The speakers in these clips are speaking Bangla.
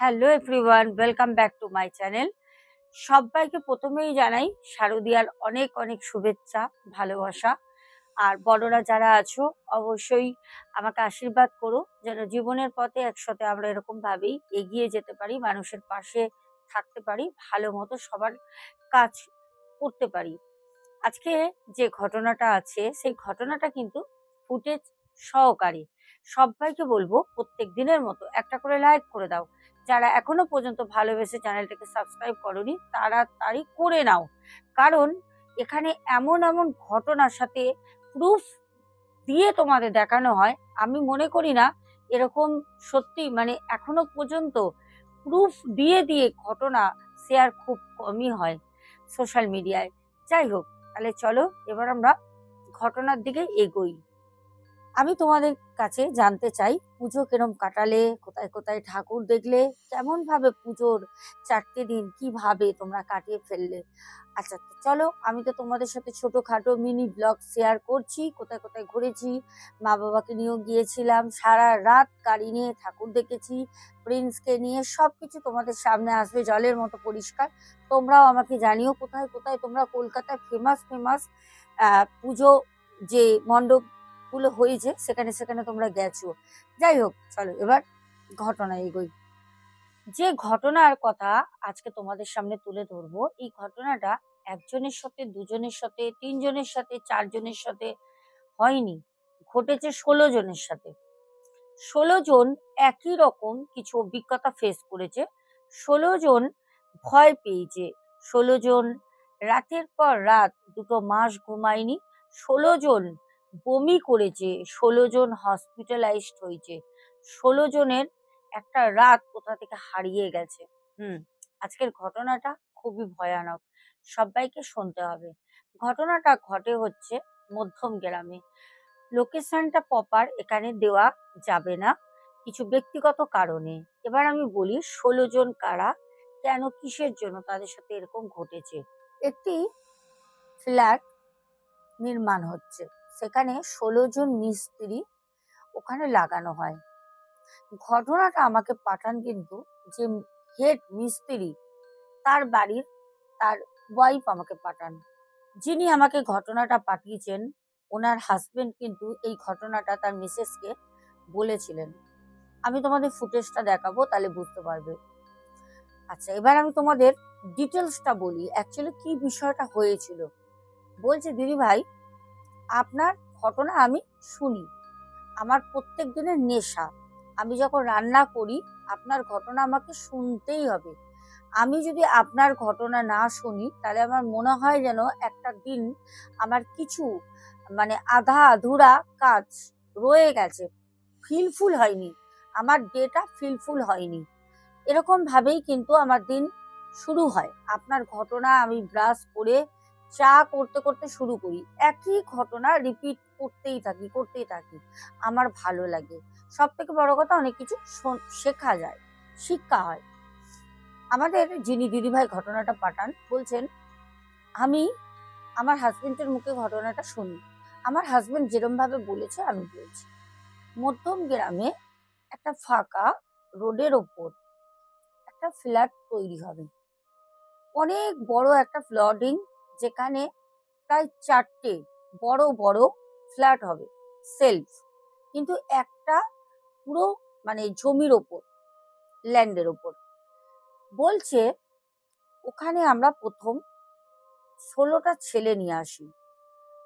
Hello everyone welcome back to my channel সবাইকে প্রথমেই জানাই শারদিয়ার অনেক অনেক শুভেচ্ছা, ভালোবাসা। আর বড়রা যারা আছো, অবশ্যই আমাকে আশীর্বাদ করো, যেন জীবনের পথে একসাথে আমরা এরকম ভাবেই এগিয়ে যেতে পারি, মানুষের পাশে থাকতে পারি, ভালো মতো সবার কাজ করতে পারি। আজকে যে ঘটনাটা আছে, সেই ঘটনাটা কিন্তু ফুটেজ সহকারী সবাইকে বলব প্রত্যেক দিনের মতো একটা করে লাইক করে দাও। যারা এখনও পর্যন্ত ভালোবেসে চ্যানেলটাকে সাবস্ক্রাইব করনি তাড়াতাড়ি করে নাও। কারণ এখানে এমন এমন ঘটনার সাথে প্রুফ দিয়ে তোমাদের দেখানো হয়, আমি মনে করি না এরকম সত্যি মানে এখনও পর্যন্ত প্রুফ দিয়ে দিয়ে ঘটনা শেয়ার খুব কমই হয় সোশ্যাল মিডিয়ায় যাই হোক, তাহলে চলো এবার আমরা ঘটনার দিকে এগোই। আমি তোমাদের কাছে জানতে চাই, পুজো কিরম কাটালে, কোথায় কোথায় ঠাকুর দেখলে, কেমন ভাবে পুজোর চারটে দিন কীভাবে তোমরা কাটিয়ে ফেললে? আচ্ছা চলো, আমি তো তোমাদের সাথে ছোটখাটো মিনি ব্লগ শেয়ার করছি, কোথায় কোথায় ঘুরেছি মা বাবাকে নিয়েও গিয়েছিলাম, সারা রাত গাড়ি নিয়ে ঠাকুর দেখেছি, প্রিন্সকে নিয়ে সব কিছু তোমাদের সামনে আসবে, জলের মতো পরিষ্কার। তোমরাও আমাকে জানিও কোথায় কোথায় তোমরা কলকাতায় ফেমাস ফেমাস পুজো যে মণ্ডপ গুলো হয়েছে, সেখানে সেখানে তোমরা গেছো। যাই হোক, চলো এবার ঘটনা এগোই। যে ঘটনার কথা আজকে তোমাদের সামনে তুলে ধরবো, এই ঘটনাটা একজনের সাথে, দুজনের সাথে, তিনজনের সাথে, চারজনের সাথে হয়নি। ঘটেছে ষোলো জনের সাথে। ষোলো জন একই রকম কিছু অভিজ্ঞতা ফেস করেছে। ষোলো জন ভয় পেয়েছে। ষোলো জন রাতের পর রাত দুটো মাস ঘুমায়নি। ষোলো জন বমি করেছে, ষোলো জন হসপিটালাইজড হয়েছে। ষোলো জনের একটা রাত কোথা থেকে হারিয়ে গেছে। হুম, আজকের ঘটনাটা খুবই ভয়ানক। সবাইকে শুনতে হবে। ঘটনাটা ঘটে হচ্ছে মধ্যম গ্রামে। লোকেশনটা প্রপার এখানে দেওয়া যাবে না কিছু ব্যক্তিগত কারণে। এবার আমি বলি ষোলো জন কারা, কেন, কিসের জন্য তাদের সাথে এরকম ঘটেছে। একটি ফ্ল্যাট নির্মাণ হচ্ছে। সেখানে ষোলো জন মিস্ত্রি ওখানে লাগানো হয়। ঘটনাটা আমাকে পাঠান কিন্তু যে হেড মিস্ত্রি, তার বাড়ির তার ওয়াইফ আমাকে পাঠান। যিনি আমাকে ঘটনাটা পাঠিয়েছেন, ওনার হাজবেন্ড কিন্তু এই ঘটনাটা তার মিসেসকে বলেছিলেন। আমি তোমাদের ফুটেজটা দেখাবো, তাহলে বুঝতে পারবে। আচ্ছা এবার আমি তোমাদের ডিটেলসটা বলি। অ্যাকচুয়ালি কি বিষয়টা হয়েছিল? বলছে, দিদি ভাই আপনার ঘটনা আমি শুনি। আমার প্রত্যেক দিনের নেশা। আমি যখন রান্না করি, আপনার ঘটনা আমাকে শুনতেই হবে। আমি যদি আপনার ঘটনা না শুনি, তাহলে আমার মনে হয় যেন একটা দিন আমার কিছু মানে আধা আধুরা কাজ রয়ে গেছে। ফিলফুল হয়নি। আমার ডেটা ফিলফুল হয়নি। এরকম ভাবেই কিন্তু আমার দিন শুরু হয়। আপনার ঘটনা আমি ব্রাশ করে চা করতে করতে শুরু করি। একই ঘটনা রিপিট করতেই থাকি করতেই থাকি। আমার ভালো লাগে। সব থেকে বড় কথা অনেক কিছু শেখা যায়, শিক্ষা হয়। আমাদের যিনি দিদিভাই ঘটনাটা পাঠান বলছেন, আমি, আমার হাজবেন্ডের মুখে ঘটনাটা শুনি। আমার হাজবেন্ড যেরমভাবে বলেছে, আমি বলছি। মধ্যম গ্রামে একটা ফাঁকা রোডের ওপর একটা ফ্ল্যাট তৈরি হবে। অনেক বড় একটা ফ্লডিং যেখানে প্রায় চারটে বড় বড় ফ্ল্যাট হবে, সেলফ। কিন্তু একটা পুরো মানে জমির ওপর, ল্যান্ডের ওপর। বলছে, ওখানে আমরা প্রথম ষোলোটা ছেলে নিয়ে আসি।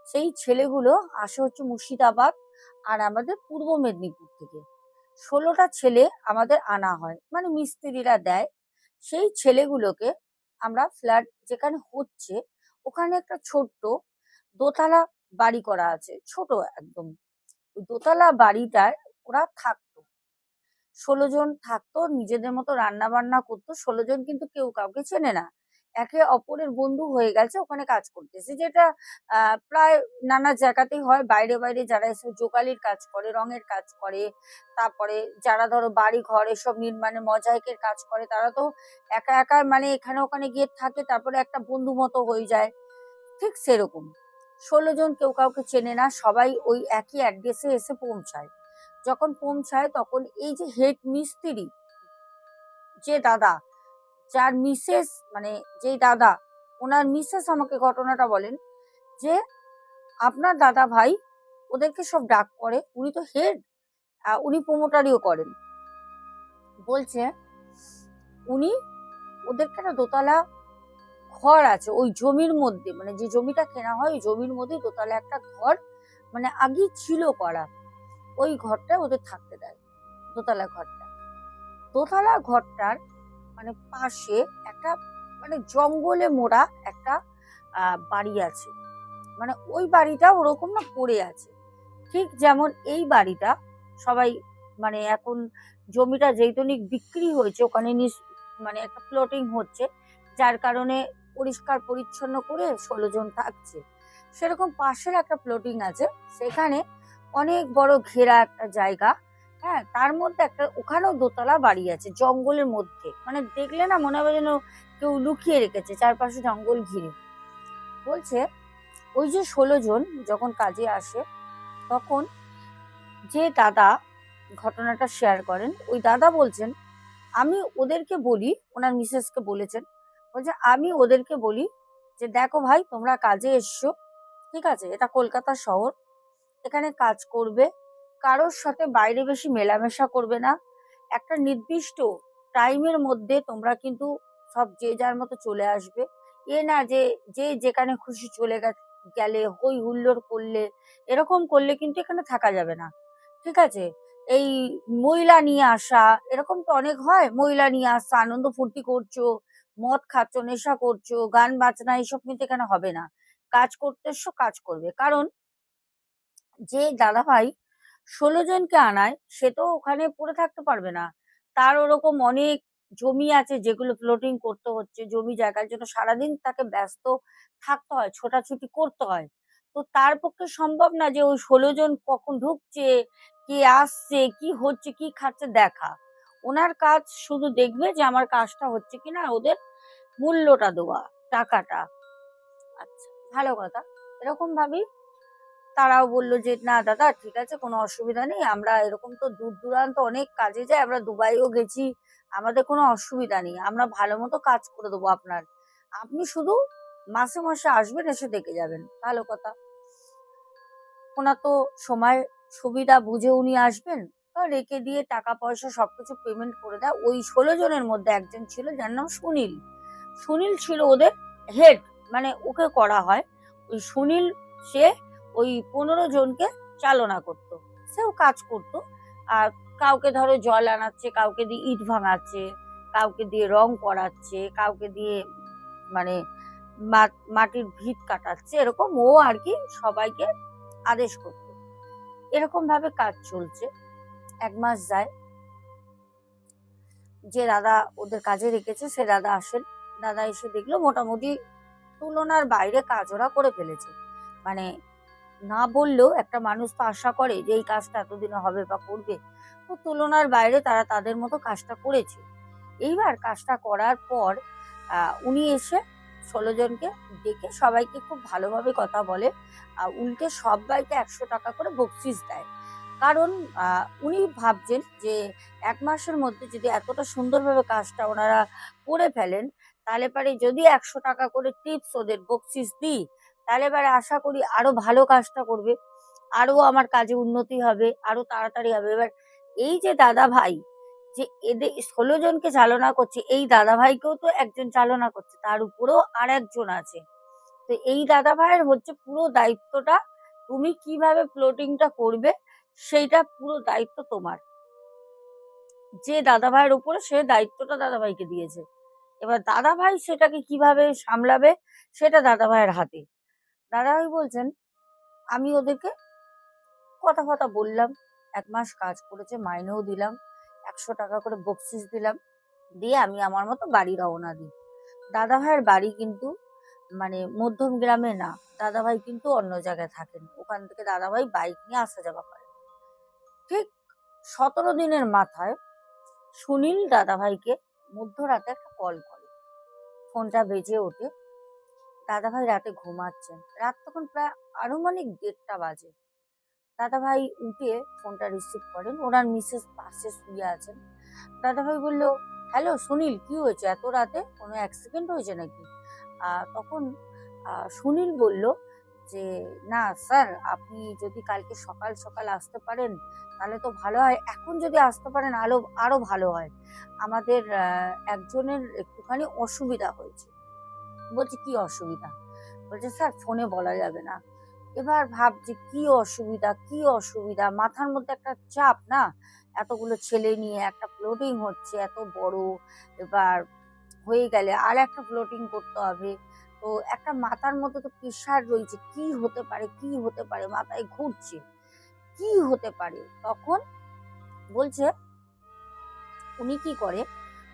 সেই ছেলেগুলো আসে হচ্ছে মুর্শিদাবাদ আর আমাদের পূর্ব মেদিনীপুর থেকে। ষোলোটা ছেলে আমাদের আনা হয় মানে মিস্ত্রিরা দেয়। সেই ছেলেগুলোকে আমরা ফ্ল্যাট যেখানে হচ্ছে ওখানে একটা ছোট্ট দোতলা বাড়ি করা আছে, ছোট একদম। ওই দোতলা বাড়িটায় ওরা থাকতো। ষোলো জন থাকতো, নিজেদের মতো রান্না বান্না করতো, ষোলো জন কিন্তু কেউ কাউকে চেনে না। একে অপরের বন্ধু হয়ে গেছে, ওখানে কাজ করতেছে। যেটা প্রায় নানা জায়গাতেই হয়। বাইরে বাইরে যারা এসে জোকালির কাজ করে, রঙের কাজ করে, তারপরে যারা ধরো বাড়ি, ঘর এসব নির্মাণে মজাইকের কাজ করে, তারা তো একা একা মানে এখানে, ওখানে গিয়ে থাকে, তারপরে একটা বন্ধু মতো হয়ে যায়। ঠিক সেরকম। ষোলো জন কেউ কাউকে চেনে না, সবাই ওই একই অ্যাড্রেসে এসে পৌঁছায়। যখন পৌঁছায়, তখন এই যে হেড মিস্ত্রি, যে দাদা যার মিসেস মানে যেই দাদা, ওনার মিসেস আমাকে ঘটনাটা বলেন যে, আপনার দাদা ভাই ওদেরকে সব ডাক করে, উনি তো হেড উনি প্রোমোটারিও করেন। বলছে, উনি ওদেরকে একটা দোতলা ঘর আছে, ওই জমির মধ্যে মানে যে জমিটা কেনা হয়, ওই জমির মধ্যে দোতলা একটা ঘর মানে আগে ছিল করা। ওই ঘরটা ওদের থাকতে দেয়, দোতলা ঘরটা। দোতলা ঘরটার মানে পাশে একটা মানে জঙ্গলে মোড়া একটা বাড়ি আছে। মানে ওই বাড়িটা ওরকম না পড়ে আছে। ঠিক যেমন এই বাড়িটা সবাই মানে এখন জমিটা যেইতনিক বিক্রি হয়েছে, ওখানে মানে একটা ফ্লোটিং হচ্ছে, যার কারণে পরিষ্কার পরিচ্ছন্ন করে ষোলো জন থাকছে। সেরকম পাশের একটা ফ্লোটিং আছে, সেখানে অনেক বড় ঘেরা একটা জায়গা। হ্যাঁ তার মধ্যে একটা, ওখানেও দোতলা বাড়ি আছে, জঙ্গলের মধ্যে। মানে দেখলে না মনে হবে যেন কেউ লুকিয়ে রেখেছে, চারপাশে জঙ্গল ঘিরে। বলছে, ওই যে ষোলো জন যখন কাজে আসে, তখন যে দাদা ঘটনাটা শেয়ার করেন, ওই দাদা বলছেন, আমি ওদেরকে বলি, ওনার মিসেসকে বলেছেন, বলছে, আমি ওদেরকে বলি যে, দেখো ভাই, তোমরা কাজে এসছো, ঠিক আছে? এটা কলকাতা শহর, এখানে কাজ করবে কারোর সাথে বাইরে বেশি মেলামেশা করবে না। একটা নির্দিষ্ট টাইমের মধ্যে তোমরা কিন্তু সব যে যার মতো চলে আসবে। এ না যে যে যেখানে খুশি চলে গেলে, হই হুল্লোড় করলে, এরকম করলে কিন্তু এখানে থাকা যাবে না। ঠিক আছে? এই মহিলা নিয়ে আসা, এরকম তো অনেক হয়। মহিলা নিয়ে আসা, আনন্দ ফুর্তি করছ, মদ খাচ্ছ, নেশা করছ, গান বাজনা এইসব কিন্তু এখানে হবে না। কাজ করতে কাজ করবে। কারণ যে দাদা ভাই ষোলো জনকে আনায়, সে তো ওখানে পড়ে থাকতে পারবে না। তার ওরকম অনেক জমি আছে যেগুলো ফ্লোটিং করতে হচ্ছে, জমি জায়গার জন্য সারাদিন তাকে ব্যস্ত থাকতে হয়, ছোটাছুটি করতে হয়। তো তার পক্ষে সম্ভব না যে ওই ষোলো জন কখন ঢুকছে, কে আসছে, কি হচ্ছে, কি খাচ্ছে, দেখা। ওনার কাজ শুধু দেখবে যে আমার কাজটা হচ্ছে কিনা, ওদের মূল্যটা দেওয়া, টাকাটা। আচ্ছা ভালো কথা। এরকম ভাবি তারাও বলল যে, না দাদা, ঠিক আছে, কোনো অসুবিধা নেই, আমরা এরকম তো দূর দূরান্ত অনেক কাজে যাই, আমরা দুবাইও গেছি, আমাদের কোনো অসুবিধা নেই, আমরা ভালো মতো কাজ করে দেবো আপনার। আপনি শুধু মাসে মাসে আসবেন, এসে দেখে যাবেন, ভালো কথা। ওনার তো সময় সুবিধা বুঝে উনি আসবেন রেখে দিয়ে টাকা পয়সা সবকিছু পেমেন্ট করে দেয়। ওই ষোলো জনের মধ্যে একজন ছিল, যার নাম সুনীল। সুনীল ছিল ওদের হেড মানে ওকে করা হয়। ওই সুনীল, সে ওই পনেরো জনকে চালনা করতো। সেও কাজ করতো। আর কাউকে ধরো জল আনাচ্ছে, কাউকে দিয়ে ইট ভাঙাচ্ছে, কাউকে দিয়ে রং করাচ্ছে, কাউকে দিয়ে মানে মাটির ভিত কাটাচ্ছে, এরকম ও আর কি সবাইকে আদেশ করতো। এরকম ভাবে কাজ চলছে। এক মাস যায়। যে দাদা ওদের কাজে রেখেছে, সে দাদা আসেন। দাদা এসে দেখল মোটামুটি তুলনার বাইরে কাজ ওরা করে ফেলেছে। মানে না বললেও একটা মানুষ তো আশা করে যে এই কাজটা এতদিনে হবে বা করবে। তো তুলনার বাইরে তারা তাদের মতো কাজটা করেছে। এইবার কাজটা করার পর উনি এসে ষোলো জনকে ডেকে সবাইকে খুব ভালোভাবে কথা বলে। আর উল্টে সবাইকে একশো টাকা করে বকশিস দেয়। কারণ উনি ভাবছেন যে এক মাসের মধ্যে যদি এতটা সুন্দরভাবে কাজটা ওনারা করে ফেলেন, তাহলে পারে যদি একশো টাকা করে টিপস ওদের বকশিস দিই তাহলে এবার আশা করি আরও ভালো কাজটা করবে, আরও আমার কাজে উন্নতি হবে, আরও তাড়াতাড়ি হবে। এবার এই যে দাদা ভাই, যে এদের ষোলো জনকে চালনা করছে, এই দাদা ভাইকেও তো একজন চালনা করছে, তার উপরেও আর একজন আছে। তো এই দাদা ভাইয়ের হচ্ছে পুরো দায়িত্বটা, তুমি কীভাবে ফ্লোটিংটা করবে, সেইটা পুরো দায়িত্ব তোমার। যে দাদা ভাইয়ের উপরে সে দায়িত্বটা দাদা ভাইকে দিয়েছে। এবার দাদা ভাই সেটাকে কীভাবে সামলাবে, সেটা দাদা ভাইয়ের হাতে। দাদা ভাই বলছেন, আমি ওদেরকে কথা কথা বললাম। এক মাস কাজ করেছে, মাইনেও দিলাম, একশো টাকা করে বকশিস দিলাম, দিয়ে আমি আমার মতো বাড়ি রওনা দিই। দাদা ভাইয়ের বাড়ি কিন্তু মানে মধ্যম গ্রামে না, দাদা ভাই কিন্তু অন্য জায়গায় থাকেন। ওখান থেকে দাদা ভাই বাইক নিয়ে আসা যাওয়া করে। ঠিক সতেরো দিনের মাথায় সুনীল দাদা ভাইকে মধ্যরাতে একটা কল করে। ফোনটা বেজে ওঠে দাদা ভাই রাতে ঘুমাচ্ছেন। রাত তখন প্রায় আনুমানিক দেড়টা বাজে। দাদা ভাই উঠে ফোনটা রিসিভ করেন। ওনার মিসেস পাশে শুয়ে আছেন। দাদা ভাই বলল হ্যালো সুনীল, কি হয়েছে? এত রাতে? কোনো অ্যাক্সিডেন্ট হয়েছে নাকি? তখন সুনীল বলল যে, না স্যার আপনি যদি কালকে সকাল সকাল আসতে পারেন, তাহলে তো ভালো হয়। এখন যদি আসতে পারেন আরও আরও ভালো হয়। আমাদের একজনের একটুখানি অসুবিধা হয়েছে। বলছে, কি অসুবিধা? বলছে, স্যার, ফোনে বলা যাবে না। এবার ভাবছি, কি অসুবিধা কি অসুবিধা? মাথার মধ্যে একটা চাপ না? এতগুলো ছেলে নিয়ে একটা ফ্লোটিং হচ্ছে, এত বড় এবার হয়ে গেলে আর একটা ফ্লোটিং করতে হবে। তো একটা মাথার মধ্যে তো প্রেশার রয়েছে, কি হতে পারে, কি হতে পারে? মাথায় ঘুরছে, কি হতে পারে? তখন বলছে, উনি কি করে?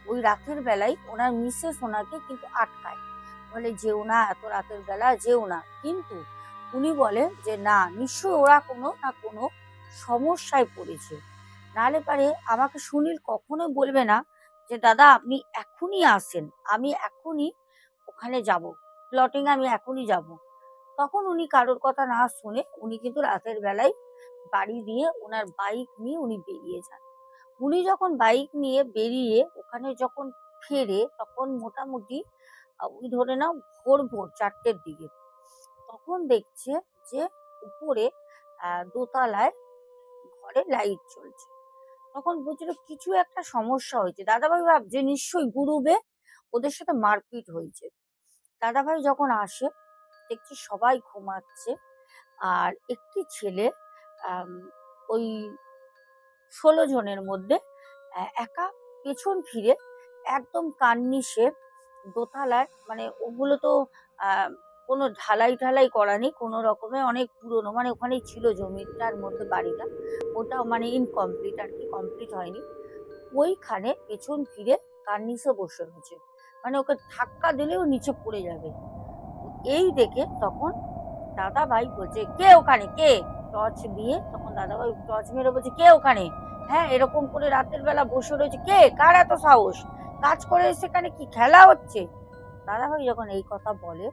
ওই রাতের বেলায় ওনার মিসেস ওনাকে কিন্তু আটকায়। বলে যেও না, এত রাতের বেলা যেও না। কিন্তু উনি বলে যে, না, নিশ্চয়ই ওরা কোনো না কোনো সমস্যায় পড়েছে। নাহলে পারে আমাকে সুনীল কখনোই বলবে না যে, দাদা, আপনি এখনই আসেন। আমি এখনই ওখানে যাব। প্লটিং আমি এখনই যাব। তখন উনি কারোর কথা না শুনে উনি কিন্তু রাতের বেলায় বাড়ি দিয়ে ওনার বাইক নিয়ে উনি বেরিয়ে যান। উনি যখন বাইক নিয়ে বেরিয়ে ওখানে যখন ফেরে, তখন মোটামুটি ওই ধরে নাও ভোর ভোর, চারটের দিকে। তখন দেখছে যে উপরে দোতলায় ঘরে লাইট চলছে। তখন বুঝলো কিছু একটা সমস্যা হয়েছে। দাদাভাই ভাবছে, নিশ্চয়ই গুরুবে ওদের সাথে মারপিট হয়েছে। দাদাভাই যখন আসে, দেখছি সবাই ঘুমাচ্ছে, আর একটি ছেলে ওই ষোলো জনের মধ্যে একা পেছন ফিরে একদম কান্নি সে দোতলায় মানে ওগুলো তো কোনো ঢালাই ঢালাই করা নেই, কোনো রকমের অনেক পুরনো মানে ওখানেই ছিল জমিটার মধ্যে বাড়িটা, ওটা মানে ইনকমপ্লিট আর কি কমপ্লিট হয়নি। ওইখানে পেছন ফিরে কার্নিসে বসে রয়েছে মানে ওকে ধাক্কা দিলেও নিচে পড়ে যাবে। এই দেখে তখন দাদা ভাই বলছে, কে ওখানে? কে? টর্চ দিয়ে তখন দাদা ভাই টর্চ মেরে বলছে, কে ওখানে? হ্যাঁ এরকম করে রাতের বেলা বসে রয়েছে, কে? কার এত সাহস? কাজ করে সেখানে কি খেলা হচ্ছে? দাদা ভাই যখন এই কথা বলে,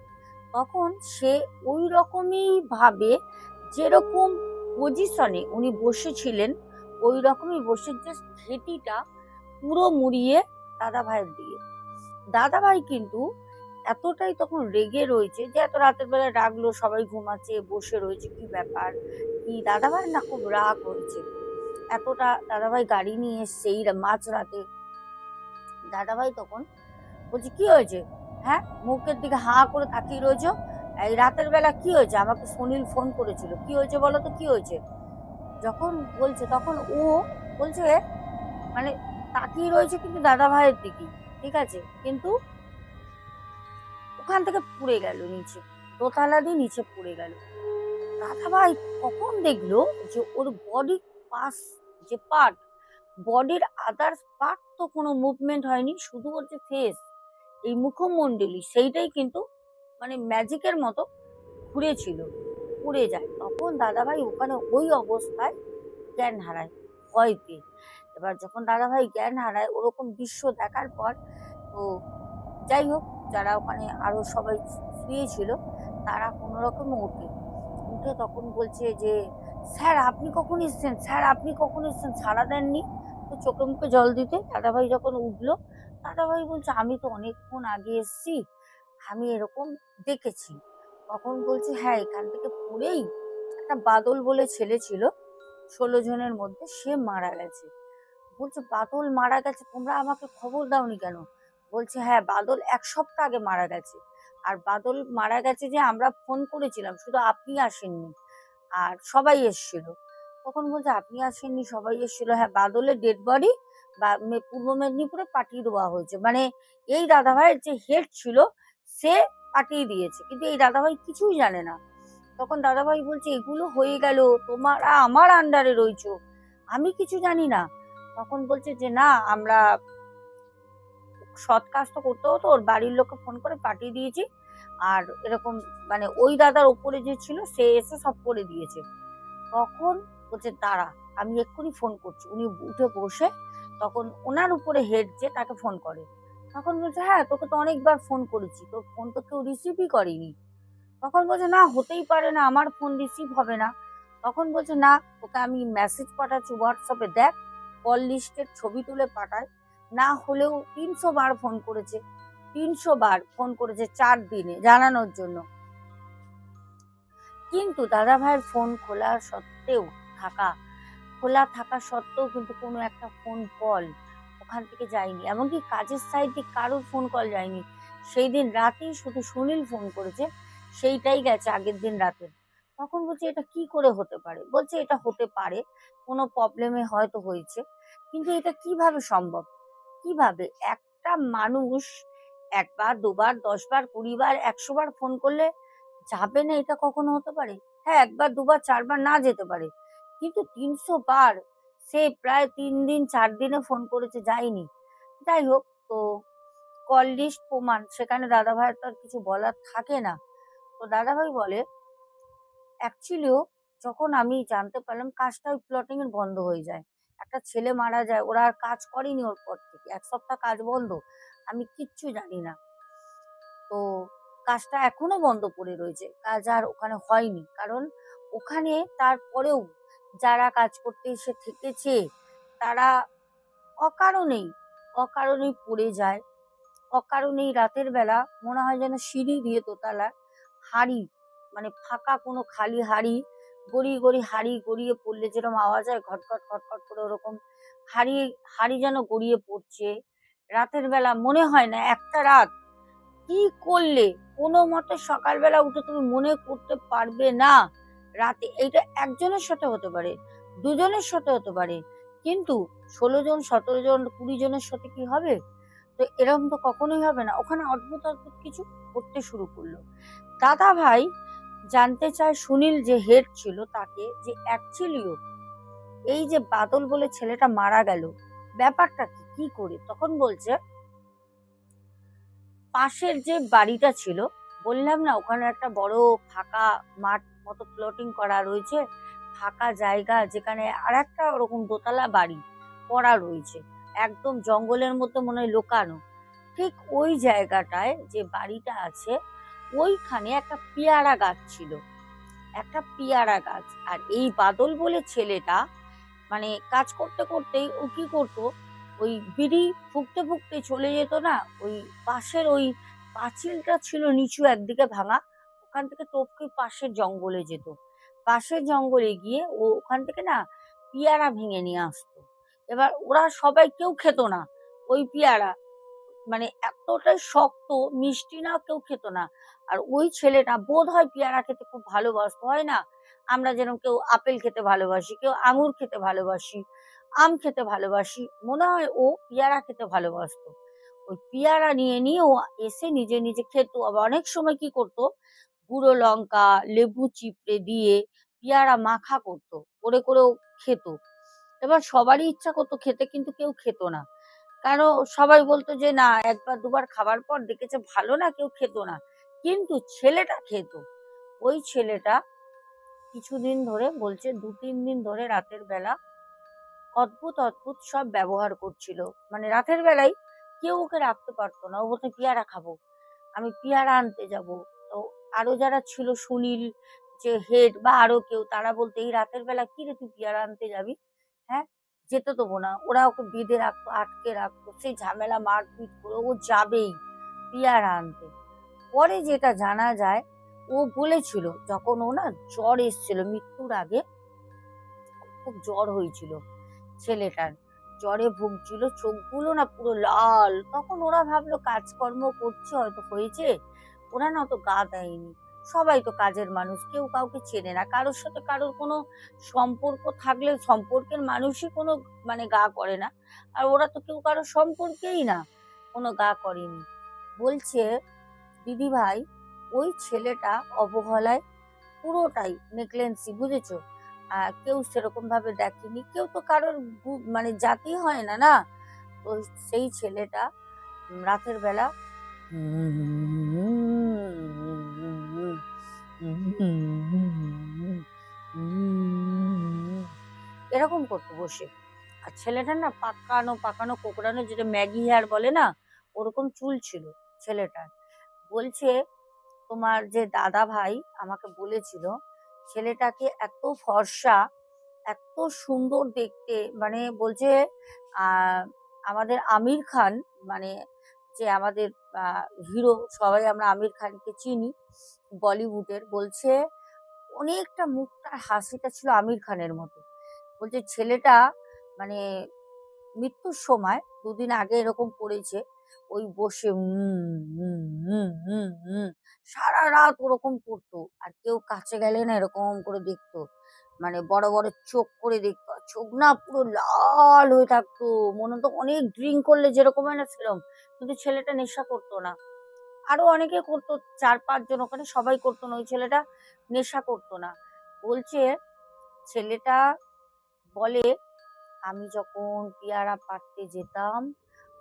তখন সে ওই রকমই ভাবে যেরকম পজিশনে উনি বসেছিলেন ওই রকমই বসে যে ঘেটিটা পুরো মুড়িয়ে দাদা ভাইয়ের দিকে। দাদা ভাই কিন্তু এতটাই তখন রেগে রয়েছে যে এত রাতের বেলা ডাকলো, সবাই ঘুমাচ্ছে, বসে রয়েছে, কি ব্যাপার? কি দাদা ভাই না খুব রাগ হয়েছে? এতটা দাদা ভাই গাড়ি নিয়ে এসছে, এই রা- মাঝরাতে দাদা ভাই তখন বলছে, কি হয়েছে? হ্যাঁ মুখের দিকে হা করে তাকিয়ে রয়েছে। এই রাতের বেলা কি হয়েছে? আমাকে সুনীল ফোন করেছিল। কি হয়েছে বলো তো, কি হয়েছে? যখন বলছে, তখন ও বলছে মানে তাকিয়ে রয়েছে কিন্তু দাদা ভাইয়ের দিকে, ঠিক আছে? কিন্তু ওখান থেকে পুড়ে গেল নিচে দোতলা দিয়ে নিচে পড়ে গেল। দাদা ভাই কখন দেখল যে ওর বডি পাস যে পার্ট বডির আদার্স পার্ট তো কোনো মুভমেন্ট হয়নি, শুধু যে ফেস এই মুখমণ্ডলী, সেইটাই কিন্তু মানে ম্যাজিকের মতো ঘুরেছিল উড়ে যায়। তখন দাদাভাই ওখানে ওই অবস্থায় জ্ঞান হারায়, ভয়তে। এবার যখন দাদাভাই জ্ঞান হারায়, ওরকম দৃশ্য দেখার পর তো যাই হোক, যারা ওখানে আরও সবাই শুয়েছিল, তারা কোনো রকম ওঠে উঠে তখন বলছে যে, স্যার, আপনি কখন এসছেন? স্যার, আপনি কখন এসছেন? সাড়া দেননি? তো চোখে মুখে জল দিতে। দাদাভাই যখন উঠল, দাদাভাই বলছে, আমি তো অনেকক্ষণ আগে এসছি, আমি এরকম দেখেছি। তখন বলছে হ্যাঁ এখান থেকে পড়েই একটা বাদল বলে ছেলে ছিল, ষোলো জনের মধ্যে সে মারা গেছে। বলছে, বাদল মারা গেছে? তোমরা আমাকে খবর দাওনি কেন? বলছে হ্যাঁ বাদল এক সপ্তাহ আগে মারা গেছে। আর বাদল মারা গেছে যে আমরা ফোন করেছিলাম, শুধু আপনি আসেননি, আর সবাই এসেছিল। তখন বলছে, আপনি আসেননি, সবাই এসেছিল। হ্যাঁ বাদলের ডেড বডি বা পূর্ব মেদিনীপুরে পাঠিয়ে দেওয়া হয়েছে। মানে এই দাদাভাইয়ের যে হেড ছিল, সে পাঠিয়ে দিয়েছে। কিন্তু এই দাদাভাই কিছুই জানে না। তখন দাদাভাই বলছে, এগুলো হয়ে গেল, তোমরা আমার আন্ডারে রয়েছো। আমি কিছু জানি না। তখন বলছে যে, না, আমরা সৎ কাজ তো করতে হতো, ওর বাড়ির লোককে ফোন করে পাঠিয়ে দিয়েছি। আর এরকম মানে ওই দাদার ওপরে যে ছিল, সে এসে সব করে দিয়েছে। তখন বলছে, দাঁড়া আমি এক্ষুনি ফোন করছি। উনি উঠে বসে তখন ওনার উপরে হেড যে তাকে ফোন করে। তখন বলছে হ্যাঁ তোকে তো অনেকবার ফোন করেছি, তোর ফোন তো কেউ রিসিভই করেনি। তখন বলছে, না, হতেই পারে না, আমার ফোন রিসিভ হবে না। তখন বলছে, না তোকে আমি মেসেজ পাঠাচ্ছি হোয়াটসঅ্যাপে দেখ কল লিস্টের ছবি তুলে পাঠায়। না হলেও তিনশো বার ফোন করেছে, তিনশো বার ফোন করেছে চার দিনে জানানোর জন্য। কিন্তু দাদা ভাইয়ের ফোন খোলা সত্ত্বেও থাকা, খোলা থাকা সত্ত্বেও কিন্তু কোনো একটা ফোন কল ওখান থেকে যায়নি। এমনকি কাজের সাইড সাইডে কারোর ফোন কল যায়নি। সেই দিন রাতেই শুধু সুনীল ফোন করেছে, সেইটাই গেছে আগের দিন রাতে। তখন বলছে, এটা কি করে হতে পারে? বলছে, এটা হতে পারে, কোনো প্রবলেমে হয়তো হয়েছে, কিন্তু এটা কীভাবে সম্ভব? কীভাবে? একটা মানুষ একবার, দুবার, দশবার, কুড়িবার একশো বার ফোন করলে যাবে না এটা কখনো হতে পারে? হ্যাঁ একবার, দুবার, চারবার না যেতে পারে। কিন্তু তিনশো বার সে প্রায় তিন দিন, চার দিনে ফোন করেছে, যায়নি। যাই হোক, তো কল লিস্ট প্রমাণ, সেখানে দাদা ভাইয়ের তো আর কিছু বলার থাকে না। তো দাদা ভাই বলে অ্যাকচুয়ালিও যখন আমি জানতে পারলাম কাজটা ওই প্লটিং এর বন্ধ হয়ে যায়। একটা ছেলে মারা যায়, ওরা আর কাজ করেনি ওর পর থেকে। এক সপ্তাহ কাজ বন্ধ। আমি কিচ্ছু জানি না। তো কাজটা এখনও বন্ধ পড়ে রয়েছে। কাজ আর ওখানে হয়নি। কারণ ওখানে তারপরেও যারা কাজ করতে এসে থেকেছে, তারা অকারণেই অকারণেই পড়ে যায়। অকারণেই রাতের বেলা মনে হয় যেন সিঁড়ি দিয়ে দোতলা হাড়ি মানে ফাঁকা কোনো খালি হাড়ি, গড়িয়ে গড়িয়ে হাড়ি গড়িয়ে পড়লে যেরকম আওয়াজ হয় ঘটঘট খটখট করে ওরকম হাড়ি হাড়ি যেন গড়িয়ে পড়ছে। রাতের বেলা মনে হয় না একটা রাত কি করলে? কোনো মতে সকালবেলা উঠে তুমি মনে করতে পারবে না। রাতে এইটা একজনের সাথে হতে পারে, দুজনের সাথে হতে পারে, কিন্তু ষোলো জন, সতেরো জন, কুড়ি জনের সাথে কি হবে? তো এরকম তো কখনোই হবে না। ওখানে অদ্ভুত অদ্ভুত কিছু করতে শুরু করল। দাদা ভাই জানতে চায় সুনীল যে হেড ছিল তাকে যে অ্যাকচুয়ালিও এই যে বাদল বলে ছেলেটা মারা গেল, ব্যাপারটা কি কি করে? তখন বলছে, পাশের যে বাড়িটা ছিল, বললাম না ওখানে একটা বড় ফাঁকা মাঠ মতো প্লটিং করা রয়েছে। ফাঁকা জায়গা যেখানে আর একটা ওরকম দোতলা বাড়ি করা রয়েছে। একদম জঙ্গলের মতো মনে হয় লোকানো। ঠিক ওই জায়গাটায় যে বাড়িটা আছে, ওইখানে একটা পেয়ারা গাছ ছিল। একটা পেয়ারা গাছ। আর এই বাদল বলে ছেলেটা মানে কাজ করতে করতেই ও কি করতো, ওই বিড়ি ফুকতে ফুকতে চলে যেত না, ওই পাশের ওই পাঁচিলটা ছিল নিচু একদিকে ভাঙা ওখান থেকে টপকে পাশের জঙ্গলে যেত। পাশের জঙ্গলে গিয়ে ও ওখান থেকে না পেয়ারা ভেঙে নিয়ে আসতো। এবার ওরা সবাই কেউ খেত না, ওই পেয়ারা। মানে এতটাই শক্ত, মিষ্টি না, কেউ খেত না। আর ওই ছেলেটা বোধ হয় পেয়ারা খেতে খুব ভালোবাসতো, হয় না? আমরা যেরকম কেউ আপেল খেতে ভালোবাসি, কেউ আঙুর খেতে ভালোবাসি, আম খেতে ভালোবাসি, মনে হয় ও পেয়ারা খেতে ভালোবাসতো। ওই পেয়ারা নিয়ে নিয়ে ও এসে নিজে নিজে খেত। আবার অনেক সময় কি করতো গুঁড়ো লঙ্কা, লেবু চিপড়ে দিয়ে পেয়ারা মাখা করতো, করে করেও খেত। এবার সবারই ইচ্ছা করতো খেতে, কিন্তু কেউ খেত না। কারণ সবাই বলতো যে, না, একবার দুবার খাবার পর দেখেছে ভালো না, কেউ খেত না। কিন্তু ছেলেটা খেত। ওই ছেলেটা কিছুদিন ধরে বলছে দু তিন দিন ধরে রাতের বেলা অদ্ভুত অদ্ভুত সব ব্যবহার করছিল। মানে রাতের বেলায় কেউ ওকে রাখতে পারতো না। ও বলতো পেয়ারা খাব। আমি পেয়ারা আনতে যাব। তো আরও যারা ছিল সুনীল, যে হেড বা আরও কেউ, তারা বলতো, এই রাতের বেলা কি রে তুই পেয়ারা আনতে যাবি? হ্যাঁ যেতে দেবো না ওরা ওকে বেঁধে রাখতো, আটকে রাখতো, সেই ঝামেলা মারপিট করে ও যাবেই পেয়ারা আনতে। পরে যেটা জানা যায়, ও বলেছিল, যখন ও না জ্বর এসেছিল মৃত্যুর আগে, খুব জ্বর হয়েছিল ছেলেটার, জ্বরে ভুগছিল, চোখগুলো না পুরো লাল। তখন ওরা ভাবলো, কাজকর্ম করছে, হয়তো হয়েছে ওরা না অত গা দেয়নি। সবাই তো কাজের মানুষ, কেউ কাউকে চেনে না। কারোর সাথে কারোর কোনো সম্পর্ক থাকলে সম্পর্কের মানুষই কোনো মানে গা করে না। আর ওরা তো কেউ কারোর সম্পর্কেই না, কোনো গা করেনি। বলছে, দিদি ভাই, ওই ছেলেটা অবহেলায় পুরোটাই নেকলেন্সি, বুঝেছ? কেউ সেরকম ভাবে দেখেনি। কেউ তো কারোর মানে জাতি হয় না না? তো সেই ছেলেটা রাতের বেলা এরকম করতো বসে। আর ছেলেটা না পাকানো পাকানো, কোকড়ানো যেটা ম্যাগি হেয়ার বলে না, ওরকম চুল ছিল ছেলেটার। বলছে, তোমার যে দাদা ভাই আমাকে বলেছিল, ছেলেটাকে এত ফর্সা, এত সুন্দর দেখতে মানে বলছে আমাদের আমির খান মানে যে আমাদের হিরো সবাই আমরা আমির খানকে চিনি, বলিউডের, বলছে অনেকটা মুখটার হাসিটা ছিল আমির খানের মতো। বলছে ছেলেটা মানে মৃত্যুর সময় দুদিন আগে এরকম করেছে, ওই বসে সারা রাত ওরকম করতো, আর কেউ কাছে গেলে না এরকম করে দেখতো। মানে বড় বড় চোখ করে দেখতো চোখ না পুরো লাল হয়ে থাকতো। মনে হতো অনেক ড্রিঙ্ক করলে যেরকম হয় না সেরকম। কিন্তু ছেলেটা নেশা করতো না। আরও অনেকে করতো, চার পাঁচজন ওখানে সবাই করতো না। ওই ছেলেটা নেশা করতো না। বলছে, ছেলেটা বলে, আমি যখন পেয়ারা পাড়তে যেতাম,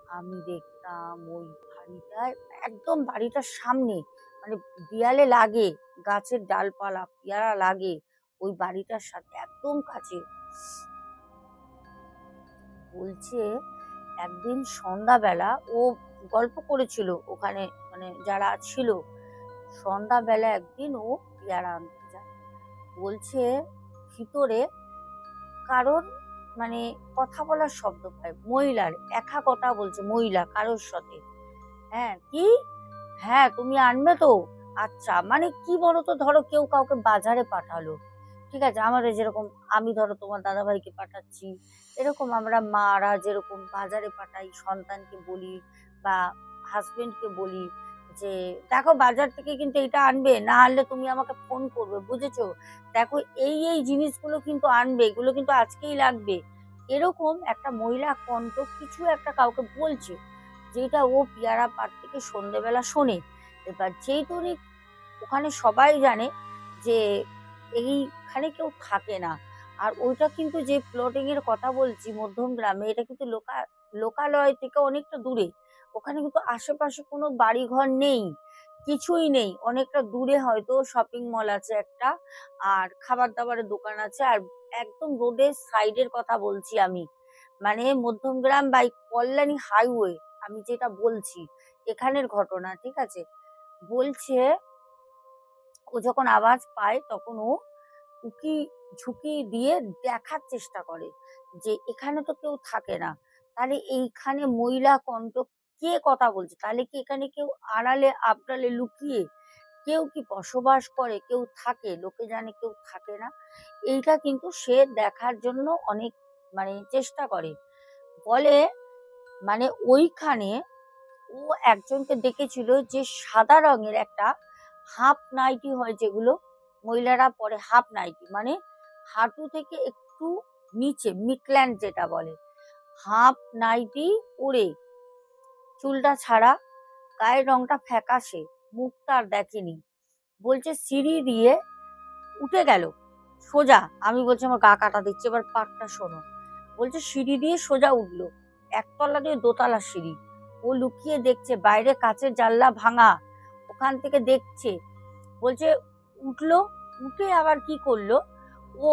আমি দেখতাম ওই বাড়িটায় একদম বাড়িটার সামনে মানে দেয়ালে লাগে, গাছের ডালপালা, পেয়ারা লাগে ওই বাড়িটার সাথে একদম কাছে। বলছে, একদিন সন্ধ্যাবেলা ও গল্প করেছিল ওখানে মানে যারা ছিল, সন্ধ্যাবেলা একদিন ও পেয়ারা আনতে যায়। বলছে, ভিতরে কারোর মানে কথা বলার শব্দ পায়, মহিলার, একা কথা বলছে মহিলা কারোর সাথে। হ্যাঁ কি? হ্যাঁ তুমি আনবে তো? আচ্ছা মানে কি বলো তো ধরো কেউ কাউকে বাজারে পাঠালো। ঠিক আছে আমাদের যেরকম, আমি ধরো তোমার দাদাভাইকে পাঠাচ্ছি, এরকম আমরা মারা যেরকম বাজারে পাঠাই, সন্তানকে বলি বা হাজবেন্ডকে বলি যে, দেখো বাজার থেকে কিন্তু এটা আনবে, না আনলে তুমি আমাকে ফোন করবে, বুঝেছ? দেখো এই এই জিনিসগুলো কিন্তু আনবে, এগুলো কিন্তু আজকেই লাগবে। এরকম একটা মহিলা কণ্ঠ কিছু একটা কাউকে বলছে, যেটা ও পিয়ারা পাট থেকে সন্ধেবেলা শোনে। এবার যেহেতু ওখানে সবাই জানে যে এইখানে কেউ থাকে না। আর ওইটা কিন্তু যে প্লটিং এর কথা বলছি, মধ্যম গ্রামে, এটা কিন্তু লোকা, লোকালয় থেকে অনেকটা দূরে। ওখানে কিন্তু আশেপাশে কোনো বাড়িঘর নেই, কিছুই নেই। অনেকটা দূরে হয়তো শপিং মল আছে একটা, আর খাবার দাবারের দোকান আছে। আর একদম রোডের সাইডের কথা বলছি আমি। মানে মধ্যমগ্রাম বাই কল্যাণী হাইওয়ে আমি যেটা বলছি, এখানের ঘটনা, ঠিক আছে? বলছে ও যখন আওয়াজ পায় তখন ও উকি ঝুঁকি দিয়ে দেখার চেষ্টা করে যে এখানে তো কেউ থাকে না। তাহলে এইখানে মহিলা কণ্ঠ কে কথা বলছে? তাহলে কি এখানে কেউ আড়ালে আবড়ালে লুকিয়ে কেউ কি বসবাস করে? কেউ থাকে? লোকে জানে কেউ থাকে না। এইটা কিন্তু সে দেখার জন্য অনেক মানে চেষ্টা করে। বলে মানে ওইখানে ও একজনকে দেখেছিল যে সাদা রঙের একটা হাফ নাইটি হয় যেগুলো, মহিলারা পরে হাফ নাইটি মানে হাঁটু থেকে একটু নিচে মিডল্যান্ড যেটা বলে। হাফ নাইটি পরে চুলটা ছাড়া, গায়ের রংটা ফ্যাকাশে, মুখটা আর দেখেনি। বলছে সিঁড়ি দিয়ে উঠে গেল, সোজা। আমি বলছি, আমার গা কাটা দিচ্ছে, এবার পাটটা শোনো। বলছে, সিঁড়ি দিয়ে সোজা উঠল, একতলা দিয়ে দোতলা সিঁড়ি। ও লুকিয়ে দেখছে, বাইরে কাচের জানলা ভাঙা। ওখান থেকে দেখছে। বলছে, উঠল। উঠে আবার কি করল? ও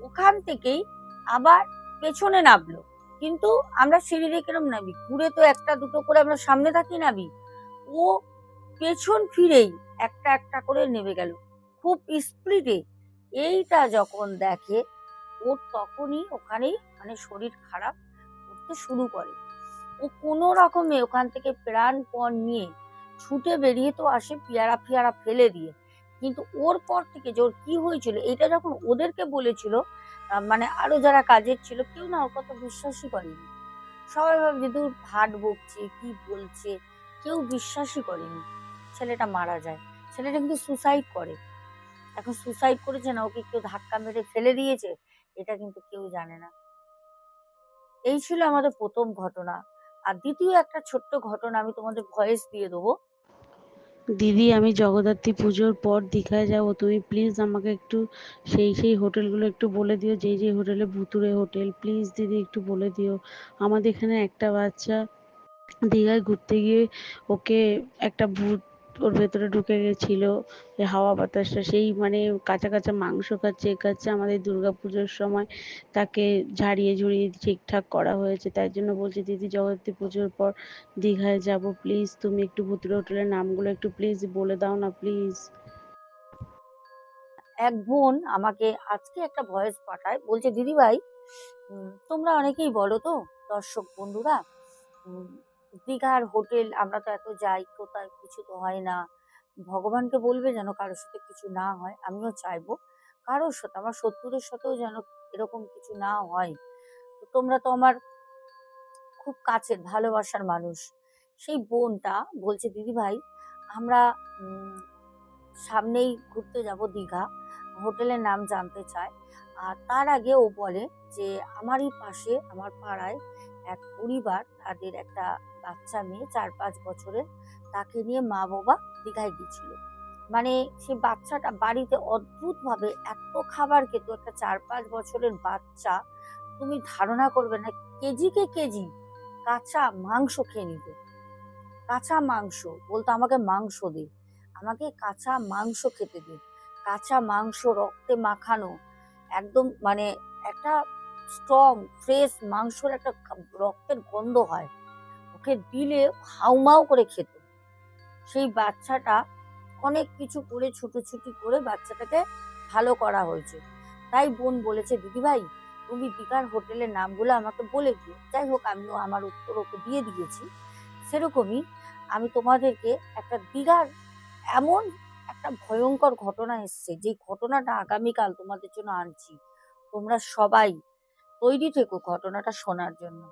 ওখান থেকেই আবার পেছনে নামলো। কিন্তু আমরা সিঁড়ি দিয়ে কিরম নামি? ঘুরে তো একটা দুটো করে আমরা সামনে থাকি নামি। ও পেছন ফিরেই একটা একটা করে নেমে গেল। খুব স্পিডে। এইটা যখন দেখে, ও তখনই ওখানেই মানে শরীর খারাপ করতে শুরু করে। ও কোনো রকমে ওখান থেকে প্রাণপণ নিয়ে ছুটে বেরিয়ে তো আসে পেয়ারা ফিয়ারা ফেলে দিয়ে। কিন্তু ওর পর থেকে যে ওর কি হয়েছিল, এটা যখন ওদেরকে বলেছিল মানে আরও যারা কাজের ছিল, কেউ না ওর কথা বিশ্বাসই করেনি। সবাই ভাবছে দূর ভাট বকছে, কি বলছে? কেউ বিশ্বাসই করেনি। ছেলেটা মারা যায়। ছেলেটা কিন্তু সুসাইড করে। এখন সুসাইড করেছে না, ওকে কেউ ধাক্কা মেরে ফেলে দিয়েছে? এটা কিন্তু কেউ জানে না। এই ছিল আমাদের প্রথম ঘটনা। আর দ্বিতীয় একটা ছোট্ট ঘটনা আমি তোমাদের ভয়েস দিয়ে দেবো। দিদি, আমি জগদ্ধাত্রী পুজোর পর দীঘায় যাব, তুমি প্লিজ আমাকে একটু সেই সেই হোটেলগুলো একটু বলে দিও, যেই যেই হোটেলে ভুতুড়ে হোটেল প্লিজ দিদি একটু বলে দিও। আমাদের এখানে একটা বাচ্চা দীঘায় ঘুরতে গিয়ে ওকে একটা ভূত ওর ভেতরে ঢুকে গেছিল হাওয়া বাতাসটা, সেই মানে কাঁচা কাঁচা মাংস খাচ্ছে এ খাচ্ছে আমাদের দুর্গাপুজোর সময়। তাকে ঝাড়িয়ে ঝুড়িয়ে ঠিকঠাক করা হয়েছে। তাই জন্য বলছি, দিদি জগদ্ধাত্রী পুজোর পর দীঘায় যাব প্লিজ তুমি একটু ভুতুড়ে হোটেলের নামগুলো একটু প্লিজ বলে দাও না প্লিজ এক বোন আমাকে আজকে একটা ভয়েস পাঠায়, বলছে দিদি ভাই তোমরা অনেকেই বলো তো, দর্শক বন্ধুরা দীঘার হোটেল, আমরা তো এত যাই, কোথায় কিছু তো হয় না। ভগবানকে বলবে যেন কারোর সাথে কিছু না হয়, আমিও চাইব কারোর সাথে, আমার শত্রুদের সাথেও যেন এরকম কিছু না হয়। তো তোমরা তো আমার খুব কাছের, ভালোবাসার মানুষ। সেই বোনটা বলছে, দিদি ভাই, আমরা সামনেই ঘুরতে যাব দীঘা। হোটেলের নাম জানতে চায়। আর তার আগে ও বলে যে, আমারই পাশে, আমার পাড়ায় এক পরিবার, তাদের একটা বাচ্চা মেয়ে চার পাঁচ বছরের, তাকে নিয়ে মা বাবা দীঘায় গিয়েছিল। মানে সে বাচ্চাটা বাড়িতে অদ্ভুতভাবে এত খাবার খেত, একটা চার পাঁচ বছরের বাচ্চা, তুমি ধারণা করবে না কেজিকে কেজি কাঁচা মাংস খেয়ে নিত। কাঁচা মাংস, বলতো আমাকে মাংস দে, আমাকে কাঁচা মাংস খেতে দে। কাঁচা মাংস রক্তে মাখানো, একদম মানে একটা স্ট্রং ফ্রেশ মাংসর একটা রক্তের গন্ধ হয়। ওকে দিলে হাউমাউ করে খেত। সেই বাচ্চাটা অনেক কিছু করে ছুটোছুটি করে বাচ্চাটাকে ভালো করা হয়েছে। তাই বোন বলেছে, দিদি ভাই, তুমি দীঘার হোটেলের নামগুলো আমাকে বলে দিও। যাই হোক, আমিও আমার উত্তর ওকে দিয়ে দিয়েছি। সেরকমই আমি তোমাদেরকে একটা দীঘার এমন একটা ভয়ঙ্কর ঘটনা এসছে, যে ঘটনাটা আগামীকাল তোমাদের জন্য আনছি। তোমরা সবাই তৈরি থেকো ঘটনাটা শোনার জন্য।